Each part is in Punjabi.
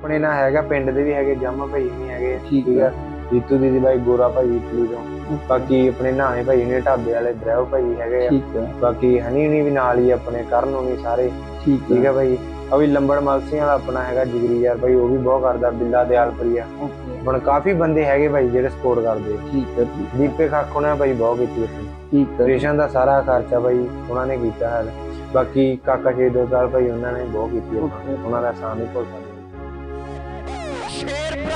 ਆਪਣੇ ਨਾਲ ਹੈਗਾ ਪਿੰਡ ਦੇ ਵੀ ਹੈਗੇ ਜੰਮ ਭਾਈ ਵੀ ਹੈਗੇ ਠੀਕ। ਆ। ਰੀਤੂ ਦੀਦੀ ਬਾਈ ਗੋਰਾ ਭਾਈ ਇਟਲੀ ਤੋਂ। ਬਾਕੀ ਆਪਣੇ ਨਾਣੇ ਭਾਈ ਨੇ ਢਾਬੇ ਵਾਲੇ ਬ੍ਰਹਿਓ ਭਾਈ ਹੈਗੇ ਆ। ਠੀਕ ਬਾਕੀ ਹਨੀ ਹੁਣੀ ਵੀ ਨਾਲ ਹੀ ਆਪਣੇ ਕਰਨ ਹੁਣੀ ਸਾਰੇ। ਠੀਕ ਠੀਕ ਹੈ ਆ ਭਾਈ। ਉਹ ਵੀ ਲੰਬੜ ਮਲਸੀਆਂ ਵਾਲਾ ਆਪਣਾ ਹੈਗਾ ਜਿਗਰੀ ਯਾਰ ਭਾਈ ਉਹ ਵੀ ਬਹੁਤ ਕਰਦਾ ਬਿੱਲਾ ਦਿਆਲਪੁਰੀਆ ਓਕੇ। ਹੁਣ ਕਾਫੀ ਬੰਦੇ ਹੈਗੇ ਭਾਈ ਜਿਹੜੇ ਸਪੋਰਟ ਕਰਦੇ ਆ। ਠੀਕ ਹੈ ਦੀਪੇ ਖਾਖੋ ਨੇ ਭਾਈ ਬਹੁਤ ਕੀਤੀ ਠੀਕ ਹੈ ਰੇਸ਼ਨ ਦਾ ਸਾਰਾ ਖਰਚਾ ਭਾਈ ਉਹਨਾਂ ਨੇ ਕੀਤਾ ਹੈ। ਬਾਕੀ ਕਾਕਾ ਸ਼ੇਦੋਕਾਰ ਭਾਈ ਉਹਨਾਂ ਨੇ ਬਹੁਤ ਕੀਤੀ ਆ। ਉਹਨਾਂ ਦਾ ਸਾਹ ਨਹੀਂ ਭੁੱਲ ਸਕਦੇ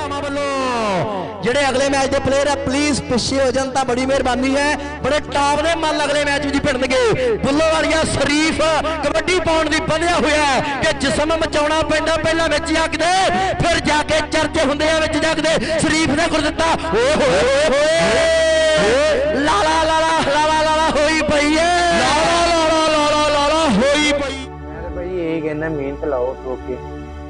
ਭਰਾਵਾਂ ਵੱਲੋਂ। ਜਿਹੜੇ ਅਗਲੇ ਮੈਚ ਦੇ ਪਲੇਅਰ ਆ ਪਲੀਜ਼ ਪਿੱਛੇ ਹੋ ਜਾਣ ਤਾਂ ਬੜੀ ਮਿਹਰਬਾਨੀ ਹੈ। ਬੜੇ ਟਾਪ ਦੇ ਮੱਲ ਅਗਲੇ ਮੈਚ ਵਿੱਚ ਭਿੜਨਗੇ। ਬੁੱਲੋ ਵਾਲੀਆ ਸ਼ਰੀਫ ਕਬੱਡੀ ਪਾਉਣ ਦੀ ਬੰਨਿਆ ਹੋਇਆ ਹੈ ਕਿ ਜਿਸਮ ਮਚਾਉਣਾ ਪੈਂਦਾ ਪਹਿਲਾਂ ਵਿੱਚ ਜਗਦੇ ਫਿਰ ਜਾ ਕੇ ਚਰਚੇ ਹੁੰਦੇ ਆ ਵਿੱਚ ਜਗਦੇ। ਸ਼ਰੀਫ ਨੇ ਗੁਰ ਦਿੱਤਾ ਓਏ ਹੋਏ ਹੋਏ ਹੋਏ। ਲਾਲਾ ਲਾਲਾ ਲਾਲਾ ਲਾਲਾ ਹੋਈ ਪਈ ਏ ਲਾਲਾ ਲਾਲਾ ਲਾਲਾ ਲਾਲਾ ਹੋਈ ਪਈ। ਮੈਂ ਤਾਂ ਭਾਈ ਇਹ ਕਹਿੰਦਾ ਮਿਹਨਤ ਲਾਓ ਠੋਕੇ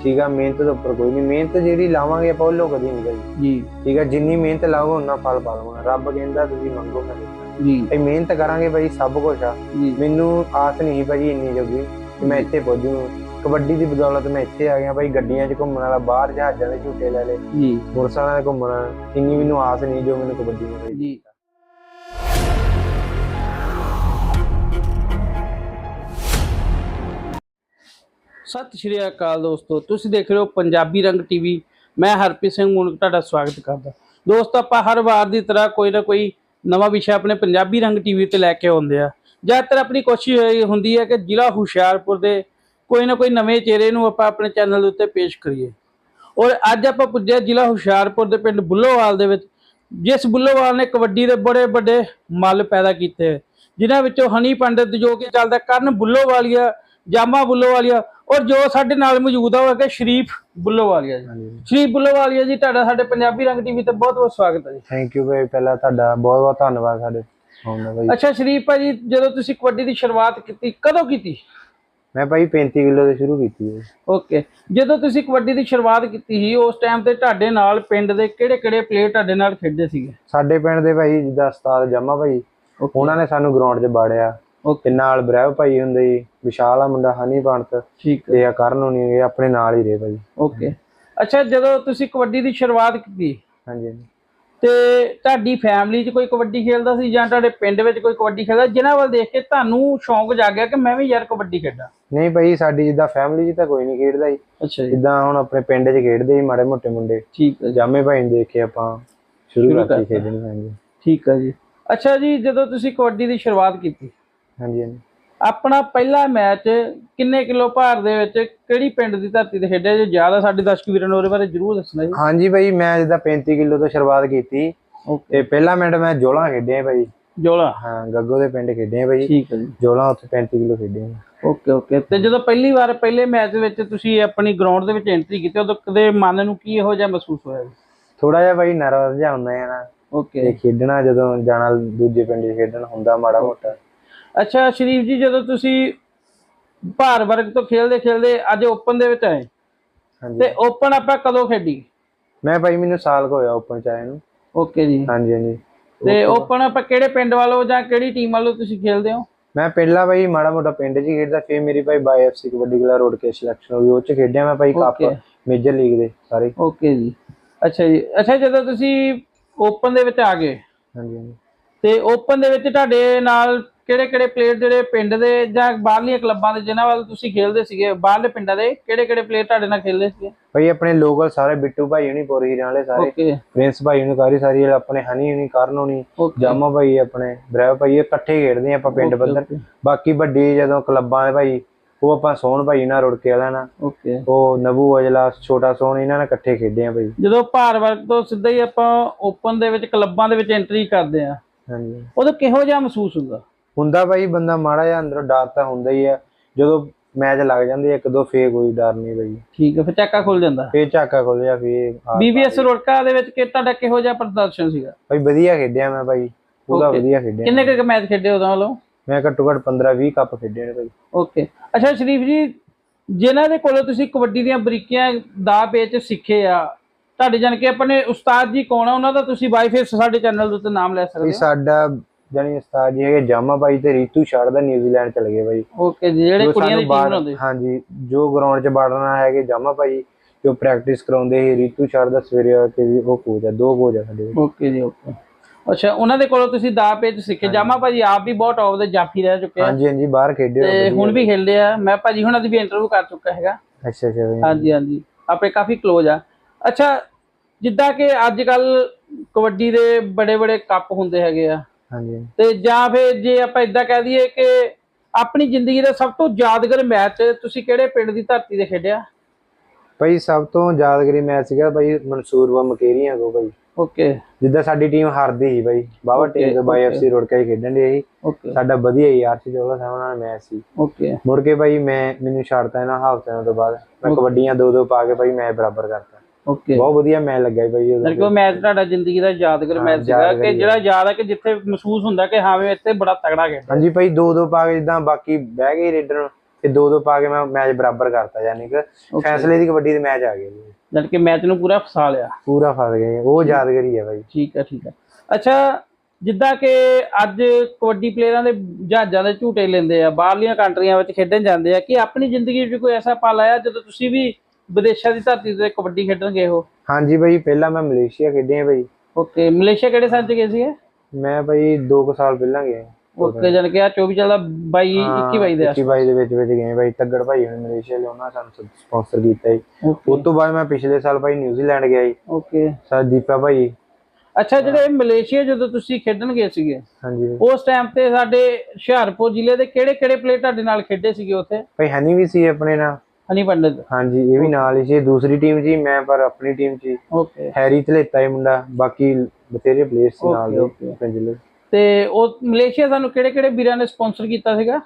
ਠੀਕ ਆ ਮਿਹਨਤ ਤੋਂ ਉੱਪਰ ਕੋਈ ਨਹੀਂ। ਮਿਹਨਤ ਜਿਹੜੀ ਲਾਵਾਂਗੇ ਆਪਾਂ ਉਹ ਲੋਕ ਕਦੀ ਨਹੀਂ ਭਾਈ ਜੀ। ਠੀਕ ਆ ਜਿੰਨੀ ਮਿਹਨਤ ਲਾਓਗੇ ਉਨਾ ਫਲ ਪਾਵਾਂਗੇ ਰੱਬ ਕਹਿੰਦਾ ਤੁਸੀਂ ਮੰਗੋ ਮੈਂ ਦੇਵਾਂਗਾ ਜੀ। ਭਾਈ ਮਿਹਨਤ ਕਰਾਂਗੇ ਭਾਈ ਸਭ ਕੁਝ ਆ। ਮੈਨੂੰ ਆਸ ਨਹੀਂ ਭਾਜੀ ਇੰਨੀ ਜੋਗੀ ਕਿ ਮੈਂ ਇੱਥੇ ਪਹੁੰਚੂ। ਕਬੱਡੀ ਦੀ ਬਦੌਲਤ ਮੈਂ ਇੱਥੇ ਆ ਗਿਆ ਭਾਈ ਗੱਡੀਆਂ 'ਚ ਘੁੰਮਣ ਵਾਲਾ ਬਾਹਰ ਜਹਾਜ਼ਾਂ ਦੇ ਝੂਟੇ ਲੈ ਲਏ ਜੀ। ਮੋਟਰਸਾਈਕਲਾਂ 'ਤੇ ਘੁੰਮਣਾ ਇੰਨੀ ਮੈਨੂੰ ਆਸ ਨਹੀਂ ਜੋ ਮੈਨੂੰ ਕਬੱਡੀ ਨੇ ਭਾਈ ਜੀ ਸਤਿ ਸ਼੍ਰੀ ਅਕਾਲ ਦੋਸਤੋ ਤੁਸੀਂ ਦੇਖ ਰਹੇ ਹੋ ਪੰਜਾਬੀ ਰੰਗ ਟੀਵੀ। ਮੈਂ ਹਰਪ੍ਰੀਤ ਸਿੰਘ ਮੁਨਕ ਤੁਹਾਡਾ ਸਵਾਗਤ ਕਰਦਾ। ਦੋਸਤੋ ਆਪਾਂ ਹਰ ਵਾਰ ਦੀ ਤਰ੍ਹਾਂ ਕੋਈ ਨਾ ਕੋਈ ਨਵਾਂ ਵਿਸ਼ਾ ਆਪਣੇ ਪੰਜਾਬੀ ਰੰਗ ਟੀਵੀ ਤੇ ਲੈ ਕੇ ਆਉਂਦੇ ਆ। ਜ਼ਿਆਦਾਤਰ ਆਪਣੀ ਕੋਸ਼ਿਸ਼ ਇਹ ਹੁੰਦੀ ਹੈ ਕਿ ਜ਼ਿਲ੍ਹਾ ਹੁਸ਼ਿਆਰਪੁਰ ਦੇ ਕੋਈ ਨਾ ਕੋਈ ਨਵੇਂ ਚਿਹਰੇ ਨੂੰ ਆਪਾਂ ਆਪਣੇ ਚੈਨਲ ਦੇ ਉੱਤੇ ਪੇਸ਼ ਕਰੀਏ। ਔਰ ਅੱਜ ਆਪਾਂ ਪੁੱਜੇ ਜ਼ਿਲ੍ਹਾ ਹੁਸ਼ਿਆਰਪੁਰ ਦੇ ਪਿੰਡ ਬੁੱਲੋਵਾਲ ਦੇ ਵਿੱਚ ਜਿਸ ਬੁੱਲੋਵਾਲ ਨੇ ਕਬੱਡੀ ਦੇ ਬੜੇ ਵੱਡੇ ਮੱਲ ਪੈਦਾ ਕੀਤੇ। ਹੈ, ਜਿਨ੍ਹਾਂ ਵਿੱਚੋਂ ਹਨੀ ਪੰਡਤ ਜੋ ਕਿ ਚੱਲਦਾ ਕਰਨ ਬੁੱਲੋਵਾਲੀਆ ਜਾਮਾ ਬੁੱਲੋਵਾਲੀਆ। ਔਰ ਜੋ ਸਾਡੇ ਨਾਲ ਮੌਜੂਦ ਆ ਉਹ ਹੈਗੇ ਸ਼ਰੀਫ ਬੁੱਲੋਵਾਲੀਆ ਜੀ। ਸ਼ਰੀਫ ਬੁੱਲੋਵਾਲੀਆ ਜੀ ਤੁਹਾਡਾ ਸਾਡੇ ਪੰਜਾਬੀ ਰੰਗ ਟੀਵੀ ਤੇ ਬਹੁਤ ਬਹੁਤ ਸਵਾਗਤ ਹੈ ਜੀ। ਥੈਂਕ ਯੂ ਭਾਈ ਪਹਿਲਾਂ ਤੁਹਾਡਾ ਬਹੁਤ ਬਹੁਤ ਧੰਨਵਾਦ ਸਾਡੇ ਅੱਛਾ ਸ਼ਰੀਫ ਭਾਜੀ ਜਦੋਂ ਤੁਸੀਂ ਕਬੱਡੀ ਦੀ ਸ਼ੁਰੂਆਤ ਕੀਤੀ ਕਦੋਂ ਕੀਤੀ? ਮੈਂ ਭਾਈ 35 ਕਿਲੋ ਤੋਂ ਸ਼ੁਰੂ ਕੀਤੀ ਹੈ। ਓਕੇ। ਜਦੋਂ ਤੁਸੀਂ ਕਬੱਡੀ ਦੀ ਸ਼ੁਰੂਆਤ ਕੀਤੀ ਸੀ ਉਸ ਟਾਈਮ ਤੇ ਤੁਹਾਡੇ ਨਾਲ ਪਿੰਡ ਦੇ ਕਿਹੜੇ ਕਿਹੜੇ ਪਲੇਅਰ ਤੁਹਾਡੇ ਨਾਲ ਖੇਡਦੇ ਸੀਗੇ? ਸਾਡੇ ਪਿੰਡ ਦੇ ਭਾਈ ਜਿੱਦਾਂ ਉਸਤਾਦ ਜਮਾ ਭਾਈ ਉਹਨਾਂ ਨੇ ਸਾਨੂੰ ਗਰਾਊਂਡ 'ਚ ਬਾੜਿਆ। ਓਕੇ ਨਾਲ ਬ੍ਰਹਿਵ ਭਾਈ ਹੁੰਦੇ ਜੀ ਵਿਸ਼ਾਲ ਆ ਮੁੰਡਾ ਹਨੀ ਪੰਡਤ ਠੀਕ ਤੇ ਆ ਕਰਨ ਹੁਣੀ ਇਹ ਆਪਣੇ ਨਾਲ ਹੀ ਰਹੇ ਭਾਈ। ਓਕੇ। ਅੱਛਾ ਜਦੋਂ ਤੁਸੀਂ ਕਬੱਡੀ ਦੀ ਸ਼ੁਰੂਆਤ ਕੀਤੀ ਹਾਂਜੀ। ਤੇ ਤੁਹਾਡੀ ਫੈਮਿਲੀ 'ਚ ਕੋਈ ਕਬੱਡੀ ਖੇਡਦਾ ਸੀ ਜਾਂ ਤੁਹਾਡੇ ਪਿੰਡ ਵਿੱਚ ਕੋਈ ਕਬੱਡੀ ਖੇਡਦਾ ਜਿਨ੍ਹਾਂ ਵੱਲ ਦੇਖ ਕੇ ਤੁਹਾਨੂੰ ਸ਼ੌਂਕ ਜਾਗਿਆ ਕਿ ਮੈਂ ਵੀ ਯਾਰ ਕਬੱਡੀ ਖੇਡਾਂ। ਨਹੀਂ ਭਾਈ ਸਾਡੀ ਜਿੱਦਾਂ ਫੈਮਿਲੀ 'ਚ ਤਾਂ ਕੋਈ ਨਹੀਂ ਖੇਡਦਾ ਜੀ। ਅੱਛਾ ਜਿੱਦਾਂ ਹੁਣ ਆਪਣੇ ਪਿੰਡ 'ਚ ਖੇਡਦੇ ਸੀ ਮਾੜੇ ਮੋਟੇ ਮੁੰਡੇ। ਠੀਕ ਜਾਮੇ ਭਾਈ ਨੂੰ ਦੇਖ ਕੇ ਆਪਾਂ ਸ਼ੁਰੂ ਕਰਤੀ। ਖੇਡਣੀ ਹਾਂਜੀ ਠੀਕ ਹੈ ਜੀ। ਅੱਛਾ ਜੀ ਜਦੋਂ ਤੁਸੀਂ ਕਬੱਡੀ ਦੀ ਸ਼ੁਰੂਆਤ ਕੀਤੀ ਹਾਂਜੀ ਹਾਂਜੀ। ਆਪਣਾ ਪਹਿਲਾ ਮੈਚ ਕਿੰਨੇ ਕਿਲੋ ਭਾਰ ਦੇ ਵਿੱਚ ਕਿਹੜੀ ਪਿੰਡ ਦੀ ਧਰਤੀ ਤੇ ਖੇਡਿਆ? ਜੇ ਜ਼ਿਆਦਾ ਸਾਡੇ ਦਰਸ਼ਕ ਵੀਰਾਂ ਨੂੰ ਉਹਦੇ ਬਾਰੇ ਜਰੂਰ ਦੱਸਣਾ ਜੀ। ਹਾਂਜੀ ਭਾਈ ਮੈਂ ਜਿੱਦਾਂ 35 ਕਿਲੋ ਤੋਂ ਸ਼ੁਰੂਆਤ ਕੀਤੀ। ਤੇ ਪਹਿਲਾ ਮਿੰਟ ਮੈਂ ਜੋਲਾ ਖੇਡਿਆ ਭਾਈ ਜੋਲਾ? ਹਾਂ ਗੱਗੋ ਦੇ ਪਿੰਡ ਖੇਡਿਆ ਭਾਈ ਠੀਕ ਹੈ ਜੀ। ਜੋਲਾ ਉੱਥੇ 35 ਕਿਲੋ ਖੇਡਿਆ ਓਕੇ ਓਕੇ ਤੇ ਜਦੋਂ ਪਹਿਲੀ ਵਾਰ ਪਹਿਲੇ ਮੈਚ ਵਿੱਚ ਤੁਸੀਂ ਆਪਣੀ ਗਰਾਊਂਡ ਦੇ ਵਿੱਚ ਐਂਟਰੀ ਕੀਤੀ ਉਦੋਂ ਕਦੇ ਮਨ ਨੂੰ ਕੀ ਇਹੋ ਜਿਹਾ ਮਹਿਸੂਸ ਹੋਇਆ ਥੋੜਾ ਜਿਹਾ ਭਾਈ ਨਰਵਸ ਜਿਹਾ ਹੁੰਦਾ ਹੈ ਨਾ। ਓਕੇ ਖੇਡਣਾ ਜਦੋਂ ਜਾਣਾ ਦੂਜੇ ਪਿੰਡ ਖੇਡਣ ਹੁੰਦਾ ਮਾੜਾ ਮੋਟਾ। ਅੱਛਾ ਸ਼ਰੀਫ ਜੀ ਜਦੋਂ ਤੁਸੀਂ ਭਾਰ ਵਰਗ ਤੋਂ ਖੇਲਦੇ ਖੇਲਦੇ ਅੱਜ ਓਪਨ ਦੇ ਵਿੱਚ ਆਏ। ਹਾਂਜੀ। ਤੇ ਓਪਨ ਆਪਾਂ ਕਦੋਂ ਖੇਡੀ? ਮੈਂ ਭਾਈ ਮੈਨੂੰ ਸਾਲ ਕੁ ਹੋਇਆ ਓਪਨ ਚ ਆਏ ਨੂੰ। ਓਕੇ ਜੀ। ਹਾਂਜੀ ਹਾਂਜੀ। ਤੇ ਓਪਨ ਆਪਾਂ ਕਿਹੜੇ ਪਿੰਡ ਵੱਲੋਂ ਜਾਂ ਕਿਹੜੀ ਟੀਮ ਵੱਲੋਂ ਤੁਸੀਂ ਖੇਲਦੇ ਹੋ? ਮੈਂ ਪਹਿਲਾਂ ਭਾਈ ਮਾੜਾ ਮੋਟਾ ਪਿੰਡ 'ਚ ਖੇਡਦਾ ਫਿਰ ਮੇਰੀ ਭਾਈ ਬਾਈ ਐਫਸੀ ਕਬੱਡੀ ਕਲਾ ਰੋਡ ਕੇ ਸਿਲੈਕਸ਼ਨ ਹੋ ਗਈ ਉਹ 'ਚ ਖੇਡਿਆ ਮੈਂ ਭਾਈ ਕੱਪ. ਮੇਜਰ ਲੀਗ ਦੇ ਸਾਰੇ। ਓਕੇ ਜੀ। ਅੱਛਾ ਜੀ। ਅੱਛਾ ਜਦੋਂ ਤੁਸੀਂ ਓਪਨ ਦੇ ਵਿੱਚ ਆ ਗਏ ਹਾਂਜੀ ਹਾਂਜੀ। ਤੇ ਓਪਨ ਦੇ ਵਿੱਚ ਤੁਹਾਡੇ ਨਾਲ ਕਿਹੜੇ ਕਿਹੜੇ ਪਲੇਅਰ ਜਿਹੜੇ ਪਿੰਡ ਦੇ ਜਾਂ ਬਾਹਰਲੀਆਂ ਕਲੱਬਾਂ ਦੇ ਜਿਨ੍ਹਾਂ ਵੱਲ ਤੁਸੀਂ ਖੇਲਦੇ ਸੀਗੇ ਬਾਹਰਲੇ ਪਿੰਡਾਂ ਦੇ ਕਿਹੜੇ ਕਿਹੜੇ ਪਲੇਅਰ ਤੁਹਾਡੇ ਨਾਲ ਖੇਲਦੇ ਸੀਗੇ? ਭਾਈ ਆਪਣੇ ਲੋਕਲ ਸਾਰੇ ਬਿੱਟੂ ਭਾਈ ਹੁਣੀ ਪੋਰੀ ਹੀਰਾਂ ਵਾਲੇ ਸਾਰੇ ਓਕੇ ਪ੍ਰਿੰਸ ਭਾਈ ਹੁਣੀ ਕਾਰੀ ਸਾਰੀ ਜਿਹੜੇ ਆਪਣੇ ਹਨੀ ਹੁਣੀ ਕਰਨ ਹੁਣੀ ਜਾਮਾ ਭਾਈ ਆਪਣੇ ਬ੍ਰੈਵ ਭਾਈ ਇਹ ਇਕੱਠੇ ਖੇਡਦੇ ਆ ਆਪਾਂ ਪਿੰਡ Okay, ਪੱਧਰ okay. ਬਾਕੀ ਵੱਡੀ ਜਦੋਂ ਕਲੱਬਾਂ ਦੇ ਭਾਈ ਉਹ ਆਪਾਂ ਸੋਹਣ ਭਾਈ ਨਾਲ ਰੁੜ ਕੇ ਵਾਲਿਆਂ ਨਾਲ ਓਕੇ ਉਹ ਨਬੂ ਅਜਲਾ ਛੋਟਾ ਸੋਹਣ ਇਹਨਾਂ ਨਾਲ ਇਕੱਠੇ ਖੇਡੇ ਆ ਭਾਈ। ਜਦੋਂ ਭਾਰ ਵਰਗ ਤੋਂ ਸਿੱਧਾ ਹੀ ਆਪਾਂ ਓਪਨ ਦੇ ਵਿੱਚ ਕਲੱਬਾਂ ਦੇ ਵਿੱਚ ਐਂਟਰੀ ਕਰਦੇ ਆ। ਹਾਂਜੀ। ਉਦੋਂ ਕਿਹੋ ਜਿਹਾ ਮਹਿਸੂਸ ਹੁੰਦਾ? ਹੁੰਦਾ ਭਾਈ ਬੰਦਾ ਮਾੜਾ ਜਿਹਾ ਅੰਦਰੋਂ ਡਰ ਤਾਂ ਹੁੰਦਾ ਹੀ ਆ। ਜਦੋਂ ਮੈਚ ਲੱਗ ਜਾਂਦੇ ਇੱਕ ਦੋ ਫੇਰ ਕੋਈ ਡਰ ਨਹੀਂ ਭਾਈ। ਠੀਕ ਹੈ ਫਿਰ ਚੱਕਾ ਖੁੱਲ ਜਾਂਦਾ। ਫੇਰ ਝਾਕਾ ਖੋਲਿਆ ਫੇਰ ਆ- ਬੀਬੀਐਸ ਰੋੜਕਾ ਦੇ ਵਿੱਚ ਕਿ ਤੁਹਾਡਾ ਕਿਹੋ ਜਿਹਾ ਪ੍ਰਦਰਸ਼ਨ ਸੀਗਾ। ਭਾਈ ਵਧੀਆ ਖੇਡਿਆ ਮੈਂ ਭਾਈ। ਪੂਰਾ. ਵਧੀਆ ਖੇਡਿਆ। ਕਿੰਨੇ ਕੁ ਮੈਚ ਖੇਡੇ ਉਦੋਂ ਵੱਲੋਂ? ਮੈਂ ਘੱਟੋ ਘੱਟ 15 20 ਕੱਪ ਖੇਡੇ ਨੇ ਭਾਈ। ਓਕੇ ਅੱਛਾ ਸ਼ਰੀਫ ਜੀ ਜਿਨ੍ਹਾਂ ਦੇ ਕੋਲੋਂ ਤੁਸੀਂ ਕਬੱਡੀ ਦੀਆਂ ਬਰੀਕੀਆਂ ਦਾ ਪੇਚ ਸਿੱਖੇ ਆ ਤੁਹਾਡੇ ਜਾਨ ਕੇ ਆਪਣੇ ਉਸਤਾਦ ਜੀ ਕੌਣ ਆ? ਉਹਨਾਂ ਦਾ ਤੁਸੀਂ ਬਾਈ ਫੇਸ ਸਾਡੇ ਚੈਨਲ ਦੇ ਉੱਤੇ ਨਾਮ ਲੈ ਸਕਦੇ ਹੋ। ਸਾਡਾ ਜਾਨੀ ਉਸਤਾਦ ਜੀ ਹੈਗੇ ਜਾਮਾ ਭਾਈ ਤੇ ਰੀਤੂ ਛੱਡਦਾ ਨਿਊਜ਼ੀਲੈਂਡ ਚਲੇ ਗਏ ਭਾਈ ਓਕੇ ਜੀ ਜਿਹੜੇ ਕੁੜੀਆਂ ਦੀ ਟੀਮ ਬਣਾਉਂਦੇ ਹਾਂਜੀ ਜੋ ਗਰਾਊਂਡ 'ਚ ਵੜਨਾ ਹੈਗੇ ਜਾਮਾ ਭਾਈ ਜੋ ਪ੍ਰੈਕਟਿਸ ਕਰਾਉਂਦੇ ਸੀ ਰੀਤੂ ਸ਼ਰਦਾ ਸਵੇਰੇ ਆ ਕੇ ਜੀ ਉਹ ਕੋਚ ਆ ਦੋ ਕੋਚ ਆ ਸਾਡੇ। ਓਕੇ ਜੀ ਓਕੇ ਅੱਛਾ ਉਹਨਾਂ ਦੇ ਕੋਲੋਂ ਤੁਸੀਂ ਦਾ ਪੇਜ ਸਿੱਖੇ। ਜਾਮਾ ਭਾਜੀ ਆਪ ਵੀ ਬਹੁਤ ਟੌਪ ਦੇ ਜਾਫੀ ਰਹਿ ਚੁੱਕੇ ਆ। ਹਾਂਜੀ ਹਾਂਜੀ ਬਾਹਰ ਖੇਡੇ ਤੇ। ਹੁਣ ਵੀ ਖੇਡਦੇ ਆ। ਮੈਂ ਭਾਜੀ ਹੁਣਾਂ ਦੀ ਵੀ ਇੰਟਰਵਿਊ ਕਰ ਚੁੱਕਾ ਹੈਗਾ। ਅੱਛਾ ਅੱਛਾ ਬਈ। ਹਾਂਜੀ ਹਾਂਜੀ। ਆਪੇ ਕਾਫੀ ক্লোਜ਼ ਆ। ਅੱਛਾ ਜਿੱਦਾਂ ਕਿ ਅੱਜ ਕੱਲ ਕਬੱਡੀ ਦੇ ਬੜੇ ਬੜੇ ਕੱਪ ਹੁੰਦੇ ਹੈਗੇ ਆ। ਹਾਂਜੀ। ਤੇ ਜਾਂ ਫਿਰ ਜੇ ਆਪਾਂ ਇਦਾਂ ਕਹਿ ਦਈਏ ਕਿ ਆਪਣੀ ਜ਼ਿੰਦਗੀ ਦਾ ਸਭ ਤੋਂ ਯਾਦਗਾਰ ਮੈਚ ਤੁਸੀਂ ਕਿਹੜੇ ਪਿੰਡ ਦੀ ਧਰਤੀ ਤੇ ਖੇਡਿਆ? ਭਾਈ ਸਭ ਤੋਂ ਯਾਦਗਾਰੀ ਮੈਚ ਸੀਗਾ ਭਾਈ ਮਨਸੂਰਵਾ ਮਕੇਰੀਆਂ ਕੋ ਭਾਈ। ਓਕੇ। ਜਿੱਦਾਂ ਸਾਡੀ ਟੀਮ ਹਾਰਦੀ ਸੀ ਭਾਈ ਬਾਵਾ ਟੀਮ ਦੇ ਬਾਈ. ਐਫਸੀ ਰੋਡ ਕੇ ਖੇਡਣ ਦੇ ਸੀ। ਸਾਡਾ ਵਧੀਆ ਹੀ ਆਰਸੀ ਚੋਲਾ ਸਾਹਿਬ ਨਾਲ ਮੈਚ ਸੀ। ਓਕੇ। ਮੁੜ ਕੇ ਭਾਈ ਮੈਂ ਮੈਨੂੰ ਛੱਡਤਾ ਇਹਨਾਂ ਹਾਫ ਟਾਈਮ ਤੋਂ ਬਾਅਦ। ਮੈਂ. ਕਬੱਡੀਆਂ ਦੋ ਦੋ ਪਾ ਕੇ ਭਾਈ ਮੈਚ ਬਰਾਬਰ ਕਰਤਾ। ਓਕੇ ਬਹੁਤ ਵਧੀਆ ਮੈਚ ਲੱਗਾ ਭਾਈ ਉਦੋਂ ਮੇਰੇ ਕੋਲ ਮੈਚ ਤੁਹਾਡਾ ਜ਼ਿੰਦਗੀ ਦਾ ਯਾਦਗਾਰ ਮੈਚ ਸੀਗਾ ਕਿ ਜਿਹੜਾ ਯਾਦ ਹੈ ਕਿ ਜਿੱਥੇ ਮਹਿਸੂਸ ਹੁੰਦਾ ਕਿ ਹਾਂ ਵੀ ਇੱਥੇ ਬੜਾ ਤਗੜਾ ਖੇਡਿਆ ਹਾਂਜੀ ਭਾਈ ਦੋ ਦੋ ਪਾ ਕੇ ਜਿੱਦਾਂ ਬਾਕੀ ਬਹਿ ਗਏ ਰੇਡਰ ਤੇ ਦੋ ਦੋ ਪਾ ਕੇ ਮੈਂ ਮੈਚ ਬਰਾਬਰ ਕਰਤਾ ਯਾਨੀ ਕਿ ਫੈਸਲੇ ਦੀ ਕਬੱਡੀ ਦੇ ਮੈਚ ਆ ਗਏ। ਜਦ ਕਿ ਮੈਚ ਨੂੰ ਪੂਰਾ ਫਸਾ ਲਿਆ। ਪੂਰਾ ਫਸ ਗਏ ਉਹ ਯਾਦਗਾਰੀ ਹੈ ਭਾਈ ਠੀਕ ਹੈ ਠੀਕ ਹੈ ਅੱਛਾ ਜਿੱਦਾਂ ਕਿ ਅੱਜ ਕਬੱਡੀ ਪਲੇਅਰਾਂ ਦੇ ਜਹਾਜ਼ਾਂ ਦੇ ਝੂਟੇ ਲੈਂਦੇ ਆ ਬਾਹਰਲੀਆਂ ਕੰਟਰੀਆਂ ਵਿੱਚ ਖੇਡਣ ਜਾਂਦੇ ਆ ਕਿ ਆਪਣੀ ਜ਼ਿੰਦਗੀ ਵਿੱਚ ਕੋਈ ਐਸਾ ਪਲ ਆਇਆ ਜਦੋਂ ਤੁਸੀਂ ਵੀ ਵਿਦੇਸ਼ਾਂ ਦੀ ਧਰਤੀ ਤੇ ਕਬੱਡੀ ਖੇਡਣ ਗਏ ਹੋ? ਹਾਂਜੀ ਭਾਈ ਪਹਿਲਾਂ ਮੈਂ ਮਲੇਸ਼ੀਆ ਖੇਡਿਆ ਭਾਈ ਓਕੇ ਮਲੇਸ਼ੀਆ ਕਿਹੜੇ ਸਾਲ ਚ ਗਏ ਸੀਗੇ? ਮੈਂ ਭਾਈ 2 ਸਾਲ ਪਹਿਲਾਂ ਗਿਆ। ਓਕੇ ਜਨ ਕਿ ਆ 24 ਚੱਲਦਾ 22 21 22 ਦੇ 21 22 ਦੇ ਵਿੱਚ ਵਿੱਚ ਗਏ ਭਾਈ ਤੱਗੜ ਭਾਈ ਨੇ ਮਲੇਸ਼ੀਆ ਲਈ ਉਹਨਾਂ ਸਾਨੂੰ ਸਪਾਂਸਰ ਕੀਤਾ ਜੀ। ਉਸ ਤੋਂ ਬਾਅਦ ਮੈਂ ਪਿਛਲੇ ਸਾਲ ਭਾਈ ਨਿਊਜ਼ੀਲੈਂਡ ਗਿਆ ਜੀ। ਓਕੇ। ਸਰ ਦੀਪਾ ਭਾਈ। ਅੱਛਾ ਜਿਹੜੇ ਮਲੇਸ਼ੀਆ ਜਦੋਂ ਤੁਸੀਂ ਖੇਡਣ ਗਏ ਸੀਗੇ ਹਾਂਜੀ। ਉਸ ਟਾਈਮ ਤੇ ਸਾਡੇ ਹੁਸ਼ਿਆਰਪੁਰ ਜ਼ਿਲ੍ਹੇ ਦੇ ਕਿਹੜੇ ਕਿਹੜੇ ਪਲੇਅਰ ਤੁਹਾਡੇ ਨਾਲ ਖੇਡੇ ਸੀਗੇ ਉੱਥੇ? ਭਾਈ ਹਨੀ ਵੀ ਸੀ ਆਪਣੇ ਨਾਲ। ਹਨੀ ਪੰਡਤ। ਹਾਂਜੀ ਇਹ ਵੀ ਨਾਲ ਹੀ ਸੀ ਦੂਸਰੀ ਟੀਮ ਜੀ ਮੈਂ ਪਰ ਆਪਣੀ ਟੀਮ ਸੀ ਓਕੇ ਹੈਰੀ ਧਲੇਤਾ ਹੀ ਮੁੰਡਾ ਬਾਕੀ ਬਥੇਰੇ ਪਲੇਅਰ ਸੀ ਨਾਲ ਦੇ ਜ਼ਿਲ੍ਹੇ ਤੇ ਉਹ ਮਲੇਸ਼ੀਆ ਸਾਨੂੰ ਕਿਹੜੇ ਕਿਹੜੇ ਵੀਰਾਂ ਨੇ ਸਪਾਂਸਰ ਕੀਤਾ ਸੀਗਾ?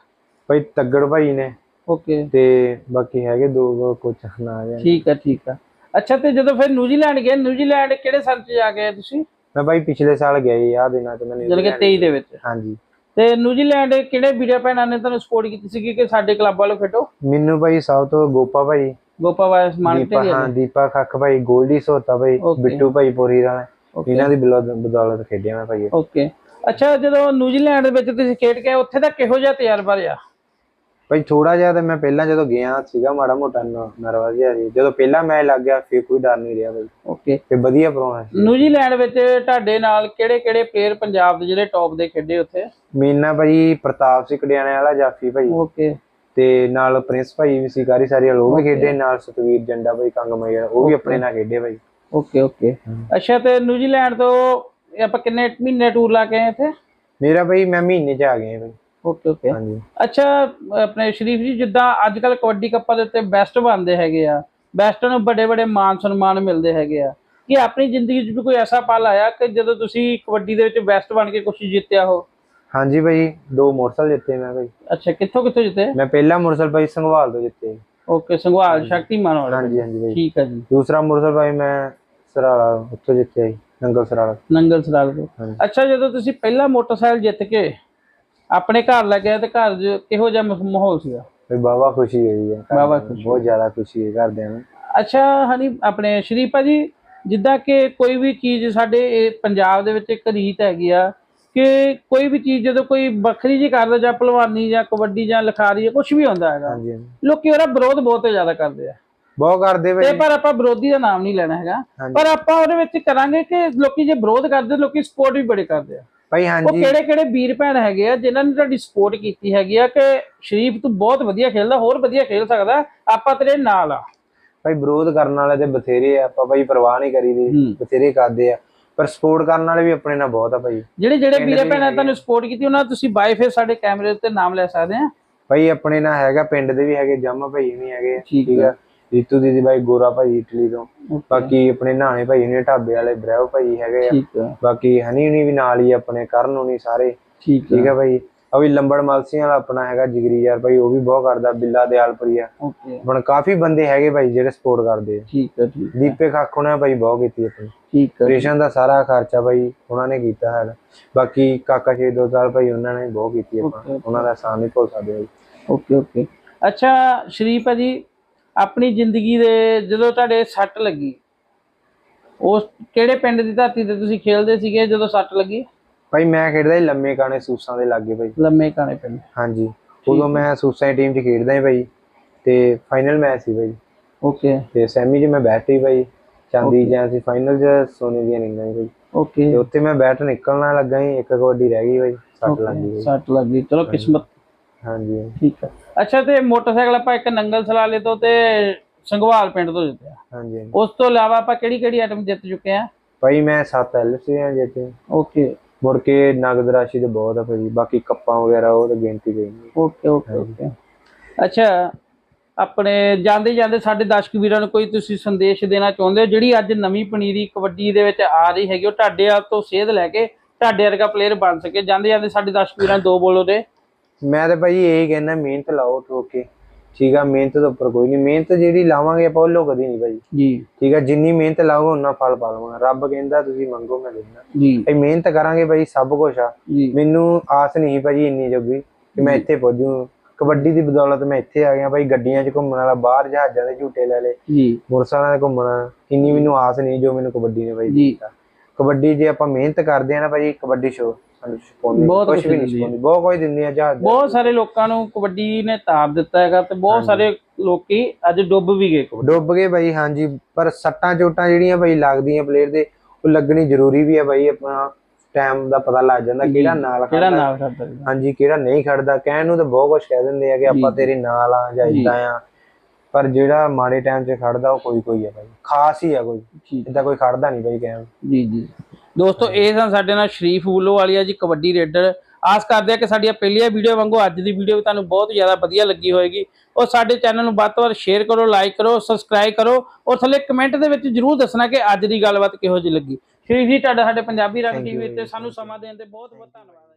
ਭਾਈ ਤੱਗੜ ਭਾਈ ਨੇ। ਓਕੇ ਤੇ ਬਾਕੀ ਹੈਗੇ ਦੋ ਕੋਚ ਨਾ ਆ ਠੀਕ ਆ ਠੀਕ ਆ। ਅੱਛਾ ਤੇ ਜਦੋਂ ਫਿਰ ਨਿਊਜ਼ੀਲੈਂਡ ਗਏ ਨਿਊਜ਼ੀਲੈਂਡ ਕਿਹੜੇ ਸਾਲ ਚ ਜਾ ਗਏ ਤੁਸੀਂ? ਮੈਂ ਭਾਈ ਪਿਛਲੇ ਸਾਲ ਗਿਆ ਜੀ ਆਹ ਦਿਨਾਂ ਚ ਮੈਂ ਜਦ ਕਿ ਨਿਊਜ਼ੀਲੈਂਡ 23 ਦੇ ਵਿੱਚ। ਹਾਂਜੀ। ਤੇ ਨਿਊਜ਼ੀਲੈਂਡ ਕਿਹੜੇ ਵੀਰਾਂ ਭੈਣਾਂ ਨੇ ਤੁਹਾਨੂੰ ਸਪੋਰਟ ਕੀਤੀ ਸੀਗੀ ਕਿ ਸਾਡੇ ਕਲੱਬ ਵੱਲੋਂ ਖੇਡੋ ਮੈਨੂੰ ਭਾਈ ਸਭ ਤੋਂ ਗੋਪਾ ਭਾਈ। ਗੋਪਾ ਵਾਇਸ ਮਾਨ ਦੀਪਾ ਹਾਂ ਦੀਪਾ ਖੱਖ ਭਾਈ ਗੋਲਡੀ ਸੋਤਾ ਭਾਈ. ਬਿੱਟੂ ਭਾਈ ਪੋਰੀ Okay. ਇਹਨਾਂ ਦੀ ਬਦੌਲਤ ਖੇਡਿਆ ਮੈਂ ਭਾਈ ਓਕੇ ਅੱਛਾ ਜਦੋਂ ਨਿਊਜ਼ੀਲੈਂਡ ਦੇ ਵਿੱਚ ਤੁਸੀਂ ਖੇਡ ਕੇ ਉੱਥੇ ਦਾ ਕਿਹੋ ਜਿਹਾ ਤਜਰਬਾ ਰਿਹਾ? ਭਾਈ ਥੋੜਾ ਜਿਹਾ ਤਾਂ ਮੈਂ ਪਹਿਲਾਂ ਜਦੋਂ ਗਿਆ ਸੀਗਾ ਮਾੜਾ ਮੋਟਾ ਨਰਵਸ ਜਿਹਾ ਸੀ ਜਦੋਂ ਪਹਿਲਾ ਮੈਚ ਲੱਗ ਗਿਆ ਫਿਰ ਕੋਈ ਡਰ ਨਹੀਂ ਰਿਹਾ ਭਾਈ। ਓਕੇ ਤੇ ਵਧੀਆ ਪਰੋਣਾ ਸੀ। ਨਿਊਜ਼ੀਲੈਂਡ ਵਿੱਚ ਤੁਹਾਡੇ ਨਾਲ ਕਿਹੜੇ ਕਿਹੜੇ ਪਲੇਅਰ ਪੰਜਾਬ ਦੇ ਜਿਹੜੇ ਟੌਪ ਦੇ ਖੇਡੇ ਉੱਥੇ? ਮੀਨਾ ਭਾਈ ਪ੍ਰਤਾਪ ਸਿੰਘ ਕੜਿਆਣੇ ਵਾਲਾ ਜਾਫੀ ਭਾਈ। ਓਕੇ ਤੇ ਨਾਲ ਪ੍ਰਿੰਸ ਭਾਈ ਵੀ ਸੀ ਕਾਰੀ ਸਾਰੀ ਵਾਲੇ ਉਹ ਵੀ ਖੇਡੇ। ਨਾਲ ਸਤਵੀਰ ਜੰਡਾ ਭਾਈ ਕੰਗਮਈ ਵਾਲਾ, ਉਹ ਵੀ ਆਪਣੇ ਨਾਲ ਖੇਡੇ ਭਾਈ। ਓਕੇ ਓਕੇ ਅੱਛਾ ਤੇ ਨਿਊਜ਼ੀਲੈਂਡ ਤੋਂ ਆਪਾਂ ਕਿੰਨੇ ਮਹੀਨੇ ਟੂਰ ਲਾ ਕੇ ਆਏ ਇੱਥੇ? ਮੇਰਾ ਭਾਈ ਮੈਂ ਮਹੀਨੇ ਚ ਆ ਗਿਆ ਭਾਈ ਓਕੇ ਓਕੇ ਹਾਂਜੀ। ਅੱਛਾ ਆਪਣੇ ਸ਼ਰੀਫ ਜੀ ਜਿੱਦਾਂ ਅੱਜ ਕੱਲ ਕਬੱਡੀ ਕੱਪਾਂ ਦੇ ਉੱਤੇ ਬੈਸਟ ਬਣਦੇ ਹੈਗੇ ਆ ਬੈਸਟ ਨੂੰ ਵੱਡੇ ਵੱਡੇ ਮਾਨ ਸਨਮਾਨ ਮਿਲਦੇ ਹੈਗੇ ਆ। ਕਿ ਆਪਣੀ ਜ਼ਿੰਦਗੀ 'ਚ ਵੀ ਕੋਈ ਐਸਾ ਪਲ ਆਇਆ ਕਿ ਜਦੋਂ ਤੁਸੀਂ ਕਬੱਡੀ ਦੇ ਵਿੱਚ ਬੈਸਟ ਬਣ ਕੇ ਕੁਝ ਜਿੱਤਿਆ ਹੋ? ਹਾਂਜੀ ਭਾਈ ਦੋ ਮੋਟਰਸਾਈਕਲ ਜਿੱਤੇ ਮੈਂ ਭਾਈ। ਅੱਛਾ ਕਿੱਥੋਂ ਕਿੱਥੋਂ ਜਿੱਤੇ? ਮੈਂ ਪਹਿਲਾ ਮੋਟਰਸਾਈਕਲ ਭਾਈ ਸੰਘਵਾਲ ਤੋਂ ਜਿੱਤੇ। ਓਕੇ ਸੰਘਵਾਲ ਸ਼ਕਤੀਮਾਨ ਵਾਲੇ ਹਾਂਜੀ ਹਾਂਜੀ ਭਾਈ। ਠੀਕ ਹੈ ਜੀ। ਦੂਸਰਾ ਮੋਟਰਸਾਈਕਲ ਭਾਈ ਮੈਂ ਸਰਾਲਾ ਉੱਥੋਂ ਜਿੱਤਿਆ ਜੀ ਨੰਗਲ ਸਰਾਲਾ। ਨੰਗਲ ਸਰਾਲ ਤੋਂ। ਅੱਛਾ ਜਦੋਂ ਤੁਸੀਂ ਪਹਿਲਾ ਮੋਟਰਸਾਈਕਲ ਜਿੱਤ ਕੇ ਆਪਣੇ ਘਰ ਲੈ ਗਏ ਤੇ ਘਰ 'ਚ ਕਿਹੋ ਜਿਹਾ ਮਾਹੌਲ ਸੀਗਾ? ਭਾਈ ਬਾਬਾ ਖੁਸ਼ੀ ਹੋਈ ਹੈ ਵਾਹਵਾ ਖੁਸ਼ੀ ਬਹੁਤ ਜ਼ਿਆਦਾ ਖੁਸ਼ੀ ਹੈ ਘਰਦਿਆਂ ਨੂੰ। ਅੱਛਾ ਹਨੀ ਆਪਣੇ ਸ਼ਰੀਫਾ ਜੀ ਜਿੱਦਾਂ ਕਿ ਕੋਈ ਵੀ ਚੀਜ਼ ਸਾਡੇ ਇਹ ਪੰਜਾਬ ਦੇ ਵਿੱਚ ਇੱਕ ਰੀਤ ਹੈਗੀ ਆ ਕਿ ਕੋਈ ਵੀ ਚੀਜ਼ ਜਦੋਂ ਕੋਈ ਵੱਖਰੀ ਜੀ ਕਰਦਾ ਜਾਂ ਭਲਵਾਨੀ ਜਾਂ ਕਬੱਡੀ ਜਾਂ ਲਿਖਾਰੀ ਜਾਂ ਕੁਝ ਵੀ ਹੁੰਦਾ ਹੈਗਾ ਹਾਂਜੀ ਹਾਂਜੀ। ਲੋਕੀ ਉਹਦਾ ਵਿਰੋਧ ਬਹੁਤ ਜ਼ਿਆਦਾ ਕਰਦੇ ਆ। ਬਹੁਤ ਕਰਦੇ ਤੇ ਭਾਈ ਪਰ ਆਪਾਂ ਵਿਰੋਧੀ ਦਾ ਨਾਮ ਨਹੀਂ ਲੈਣਾ ਹੈਗਾ ਹਾਂਜੀ। ਪਰ ਆਪਾਂ ਉਹਦੇ ਵਿੱਚ ਕਰਾਂਗੇ ਕਿ ਲੋਕੀ ਜੇ ਵਿਰੋਧ ਕਰਦੇ ਲੋਕੀ ਸਪੋਰਟ ਵੀ ਬੜੇ ਕਰਦੇ ਆ। ਭਾਈ ਉਹ ਹਾਂਜੀ ਕਿਹੜੇ ਕਿਹੜੇ ਵੀਰ ਭੈਣ ਹੈਗੇ ਆ ਜਿਨ੍ਹਾਂ ਨੇ ਤੁਹਾਡੀ ਸਪੋਰਟ ਕੀਤੀ ਹੈਗੀ ਆ ਕਿ ਸ਼ਰੀਫ ਤੂੰ ਬਹੁਤ ਵਧੀਆ ਖੇਲਦਾ ਹੋਰ ਵਧੀਆ ਖੇਲ ਸਕਦਾ ਆਪਾਂ ਤੇਰੇ ਨਾਲ ਆ। ਭਾਈ ਵਿਰੋਧ ਕਰਨ ਵਾਲੇ ਤੇ ਬਥੇਰੇ ਆ ਆਪਾਂ ਭਾਈ ਪਰਵਾਹ ਨਹੀਂ ਕਰੀਦੀ। ਬਥੇਰੇ ਕਰਦੇ ਆ। ਪਰ ਸਪੋਰਟ ਕਰਨ ਵਾਲੇ ਵੀ ਆਪਣੇ ਨਾਲ ਬਹੁਤ ਆ ਭਾਈ। ਜਿਹੜੇ ਜਿਹੜੇ ਵੀਰੇ ਭੈਣਾਂ ਤੁਹਾਨੂੰ ਸਪੋਰਟ ਕੀਤੀ ਉਹਨਾਂ ਤੁਸੀਂ ਬਾਈ ਫੇਸ ਸਾਡੇ ਕੈਮਰੇ ਉੱਤੇ ਨਾਮ ਲੈ ਸਕਦੇ ਆ। ਭਾਈ ਆਪਣੇ ਨਾਲ ਹੈਗਾ ਪਿੰਡ ਦੇ ਵੀ ਹੈਗੇ ਜਾਮਾ ਭਾਈ ਵੀ ਹੈਗੇ ਠੀਕ ਆ। ਰੀਤੂ ਦੀਦੀ ਭਾਈ ਗੋਰਾ ਭਾਈ ਇਟਲੀ ਤੋਂ। ਬਾਕੀ ਆਪਣੇ ਨਾਣੇ ਭਾਈ ਨੇ ਢਾਬੇ ਵਾਲੇ ਬ੍ਰੈਵ ਭਾਈ ਹੈਗੇ ਆ। ਆ। ਬਾਕੀ ਹਨੀ ਹੁਣੀ ਵੀ ਨਾਲ ਹੀ ਆਪਣੇ ਕਰਨ ਹੁਣੀ ਸਾਰੇ। ਠੀਕ ਠੀਕ ਆ ਆ ਭਾਈ। ਉਹ ਵੀ ਲੰਬੜ ਮਲਸੀਆਂ ਵਾਲਾ ਆਪਣਾ ਹੈਗਾ ਜਿਗਰੀ ਯਾਰ ਭਾਈ ਉਹ ਵੀ ਬਹੁਤ ਕਰਦਾ ਬਿੱਲਾ ਦਿਆਲਪੁਰੀਆ ਹੁਣ ਕਾਫੀ ਬੰਦੇ ਹੈਗੇ ਭਾਈ ਜਿਹੜੇ ਸਪੋਰਟ ਕਰਦੇ ਆ। ਠੀਕ ਆ ਠੀਕ ਆ, ਦੀਪੇ ਖੱਖ ਭਾਈ ਬਹੁਤ ਕੀਤੀ ਆਪਣੀ। ਠੀਕ ਆ। ਆਪਰੇਸ਼ਨ ਦਾ ਸਾਰਾ ਖਰਚਾ ਭਾਈ ਉਹਨਾਂ ਨੇ ਕੀਤਾ ਹੈ ਬਾਕੀ ਕਾਕਾ ਸ਼ੇ ਦੋ ਸਾਲ ਭਾਈ ਉਹਨਾਂ ਨੇ ਬਹੁਤ ਕੀਤੀ ਆਪਾਂ. ਉਹਨਾਂ ਦਾ ਸਾਹ ਨਹੀਂ ਭੁੱਲ ਸਕਦੇ ਓਕੇ ਓਕੇ। ਅੱਛਾ ਸ਼ਰੀਫ ਆ ਜੀ ਆਪਣੀ ਜ਼ਿੰਦਗੀ ਦੇ ਜਦੋਂ ਤੁਹਾਡੇ ਸੱਟ ਲੱਗੀ ਉਸ ਕਿਹੜੇ ਪਿੰਡ ਦੀ ਧਰਤੀ ਤੇ ਤੁਸੀਂ ਖੇਲਦੇ ਸੀਗੇ ਜਦੋਂ ਸੱਟ ਲੱਗੀ? ਭਾਈ ਮੈਂ ਖੇਡਦਾ ਸੀ ਲੰਮੇ ਕਾਣੇ ਸੂਸਾਂ ਦੇ ਲਾਗੇ ਭਾਈ। ਲੰਮੇ ਕਾਣੇ ਪਿੰਡ। ਹਾਂਜੀ। ਉਦੋਂ ਮੈਂ ਸੂਸਾਂ ਦੀ ਟੀਮ 'ਚ ਖੇਡਦਾ ਸੀ ਭਾਈ ਤੇ ਫਾਈਨਲ ਮੈਚ ਸੀ ਭਾਈ। ਓਕੇ ਤੇ ਸੈਮੀ 'ਚ ਮੈਂ ਬੈਠ ਹੀ ਭਾਈ। ਚਾਂਦੀ ਜਾਂ ਸੀ ਫਾਈਨਲ 'ਚ ਸੋਨੇ ਦੀਆਂ ਨਿੰਗਾਂ ਸੀ ਭਾਈ। ਓਕੇ ਤੇ ਉੱਥੇ ਮੈਂ ਬੈਟ ਨਿਕਲਣਾ ਲੱਗਾ ਸੀ ਇੱਕ ਕਬੱਡੀ ਰਹਿ ਗਈ ਭਾਈ ਸੱਟ ਲੱਗ ਗਈ ਸੱਟ ਲੱਗ ਗਈ। ਚਲੋ ਕਿਸਮਤ। ਹਾਂਜੀ। ਠੀਕ ਹੈ। ਅੱਛਾ ਤੇ ਮੋਟਰਸਾਈਕਲ ਆਪਾਂ ਇੱਕ ਨੰਗਲ ਸਲਾਲੇ ਤੋਂ ਤੇ ਸੰਘਵਾਲ ਪਿੰਡ ਤੋਂ ਜਿੱਤਿਆ ਹਾਂਜੀ। ਹਾਂਜੀ। ਉਸ ਤੋਂ ਇਲਾਵਾ ਆਪਾਂ ਕਿਹੜੀ ਕਿਹੜੀ ਆਈਟਮ ਜਿੱਤ ਚੁੱਕੇ ਆ? ਭਾਈ ਮੈਂ 7 ਐਲਸੀ ਆ ਜਿੱਤੇ ਓਕੇ। ਮੁੜ ਕੇ ਨਗਦ ਰਾਸ਼ੀ ਤੇ ਬਹੁਤ ਆ ਭਾਈ। ਬਾਕੀ ਕੱਪਾਂ ਵਗੈਰਾ ਉਹ ਤਾਂ ਗਿਣਤੀ ਨਹੀਂ। Okay okay okay. ਅੱਛਾ ਆਪਣੇ ਜਾਂਦੇ ਜਾਂਦੇ ਸਾਡੇ ਦਰਸ਼ਕ ਵੀਰਾਂ ਨੂੰ ਕੋਈ ਤੁਸੀਂ ਸੰਦੇਸ਼ ਦੇਣਾ ਚਾਹੁੰਦੇ ਹੋ? ਜਿਹੜੀ ਅੱਜ ਨਵੀਂ ਪਨੀਰੀ ਕਬੱਡੀ ਦੇ ਵਿੱਚ ਆ ਰਹੀ ਹੈਗੀ ਉਹ ਤੁਹਾਡੇ ਆਪ ਤੋਂ ਸੇਧ ਲੈ ਕੇ ਤੁਹਾਡੇ ਵਰਗਾ ਪਲੇਅਰ ਬਣ ਸਕੇ। ਜਾਂਦੇ ਜਾਂਦੇ ਸਾਡੇ ਦਰਸ਼ਕ ਵੀਰਾਂ ਨੂੰ ਦੋ ਬੋਲੋ ਦੇ ਮੈਂ ਤਾਂ ਭਾਈ ਇਹੀ ਕਹਿੰਦਾ ਮਿਹਨਤ ਲਾਓ ਠੋਕ ਠੀਕ ਆ ਮਿਹਨਤ ਤੋਂ ਉੱਪਰ ਕੋਈ ਨਹੀਂ। ਮਿਹਨਤ ਜਿਹੜੀ ਲਾਵਾਂਗੇ ਆਪਾਂ ਉਹ ਕਦੀ ਨਹੀਂ ਭਾਈ। ਜੀ। ਠੀਕ ਆ ਜਿੰਨੀ ਮਿਹਨਤ ਲਾਓਗੇ ਉਨਾ ਫਲ ਪਾਵਾਂਗੇ ਰੱਬ ਕਹਿੰਦਾ ਤੁਸੀਂ ਮੰਗੋ ਮੈਂ ਦਿੰਦਾ। ਜੀ। ਅਸੀਂ ਮਿਹਨਤ ਕਰਾਂਗੇ ਭਾਈ ਸਭ ਕੁਝ ਆ। ਮੈਨੂੰ ਆਸ ਨਹੀਂ ਭਾਜੀ ਇੰਨੀ ਜੋਗੀ ਕਿ ਮੈਂ ਇੱਥੇ ਪਹੁੰਚੂ ਕਬੱਡੀ ਦੀ ਬਦੌਲਤ ਮੈਂ ਇੱਥੇ ਆ ਗਿਆ ਭਾਈ ਗੱਡੀਆਂ 'ਚ ਘੁੰਮਣ ਵਾਲਾ ਬਾਹਰ ਜਹਾਜ਼ਾਂ ਦੇ ਝੂਟੇ ਲੈ ਲਏ। ਜੀ। ਮੋਟਰਸਾਈਕਲਾਂ 'ਤੇ ਘੁੰਮਣਾ। ਇੰਨੀ ਮੈਨੂੰ ਆਸ ਨਹੀਂ ਜੋ ਮੈਨੂੰ ਕਬੱਡੀ ਨੇ ਭਾਈ ਦਿੱਤਾ। ਕਬੱਡੀ ਜੇ ਆਪਾਂ ਮਿਹਨਤ ਕਰਦੇ ਆ ਨਾ ਭਾਜੀ ਕਬੱਡੀ ਸ਼ੋ ਸਿਖਾਉਂਦੀ ਬਹੁਤ ਕੁਝ ਵੀ ਨਹੀਂ ਦਿੰਦੀ ਹੈ। ਸਿਖਾਉਂਦੀ ਬਹੁਤ ਕੁਝ ਦਿੰਦੀ ਆ ਜਹਾਜ਼ ਬਹੁਤ ਸਾਰੇ ਲੋਕਾਂ ਨੂੰ ਕਬੱਡੀ ਨੇ ਤਾਰ ਦਿੱਤਾ ਹੈਗਾ ਤੇ ਬਹੁਤ ਸਾਰੇ ਲੋਕੀ ਅੱਜ ਡੁੱਬ ਵੀ ਗਏ ਕਬੱਡੀ। ਡੁੱਬ ਗਏ ਭਾਈ ਹਾਂਜੀ ਪਰ ਸੱਟਾਂ ਚੋਟਾਂ ਜਿਹੜੀਆਂ ਭਾਈ ਲੱਗਦੀਆਂ ਪਲੇਅਰ ਦੇ ਉਹ ਲੱਗਣੀ ਜ਼ਰੂਰੀ ਵੀ ਆ ਭਾਈ ਆਪਣਾ ਟਾਈਮ ਦਾ ਪਤਾ ਲੱਗ ਜਾਂਦਾ ਕਿਹੜਾ ਨਾਲ ਕਿਹੜਾ ਖੜਦਾ। ਨਾਲ ਕਰਦਾ ਹੈਗਾ। ਹਾਂਜੀ ਕਿਹੜਾ ਨਹੀਂ ਖੜਦਾ ਕਹਿਣ ਨੂੰ ਤਾਂ ਬਹੁਤ ਕੁਝ ਕਹਿ ਦਿੰਦੇ ਆ ਕਿ ਆਪਾਂ ਤੇਰੇ ਨਾਲ ਆ ਜਾਂ ਜੀ। ਇਦਾਂ ਆ। ਪਰ ਜਿਹੜਾ ਮਾੜੇ ਟਾਈਮ 'ਚ ਖੜਦਾ ਉਹ ਕੋਈ ਕੋਈ ਆ ਖਾਸ ਹੀ ਆ ਕੋਈ। ਇਦਾਂ ਕੋਈ ਖੜਦਾ ਨਹੀਂ ਕਹਿਣ ਜੀ ਜੀ। ਦੋਸਤੋ ਇਹ ਸਨ ਸਾਡੇ ਨਾਲ ਸ਼ਰੀਫ ਬੁੱਲੋ ਵਾਲੀਆ ਜੀ ਕਬੱਡੀ ਰੇਡਰ। ਆਸ ਕਰਦੇ ਆ ਕਿ ਸਾਡੀਆਂ ਪਹਿਲੀਆਂ ਵੀਡੀਓ ਵਾਂਗੂ ਅੱਜ ਦੀ ਵੀਡੀਓ ਵੀ ਤੁਹਾਨੂੰ ਬਹੁਤ ਜ਼ਿਆਦਾ ਵਧੀਆ ਲੱਗੀ ਹੋਏਗੀ। ਔਰ ਸਾਡੇ ਚੈਨਲ ਨੂੰ ਵੱਧ ਤੋਂ ਵੱਧ ਸ਼ੇਅਰ ਕਰੋ ਲਾਈਕ ਕਰੋ ਸਬਸਕ੍ਰਾਈਬ ਕਰੋ ਔਰ ਥੱਲੇ ਕਮੈਂਟ ਦੇ ਵਿੱਚ ਜਰੂਰ ਦੱਸਣਾ ਕਿ ਅੱਜ ਦੀ ਗੱਲਬਾਤ ਕਿਹੋ ਜਿਹੀ ਲੱਗੀ। ਸ਼ਰੀਫ ਜੀ ਤੁਹਾਡਾ ਸਾਡੇ ਪੰਜਾਬੀ ਰੰਗ ਟੀਵੀ ਤੇ. ਸਾਨੂੰ ਸਮਾਂ ਦੇਣ ਤੇ ਬਹੁਤ ਬਹੁਤ ਧੰਨਵਾਦ।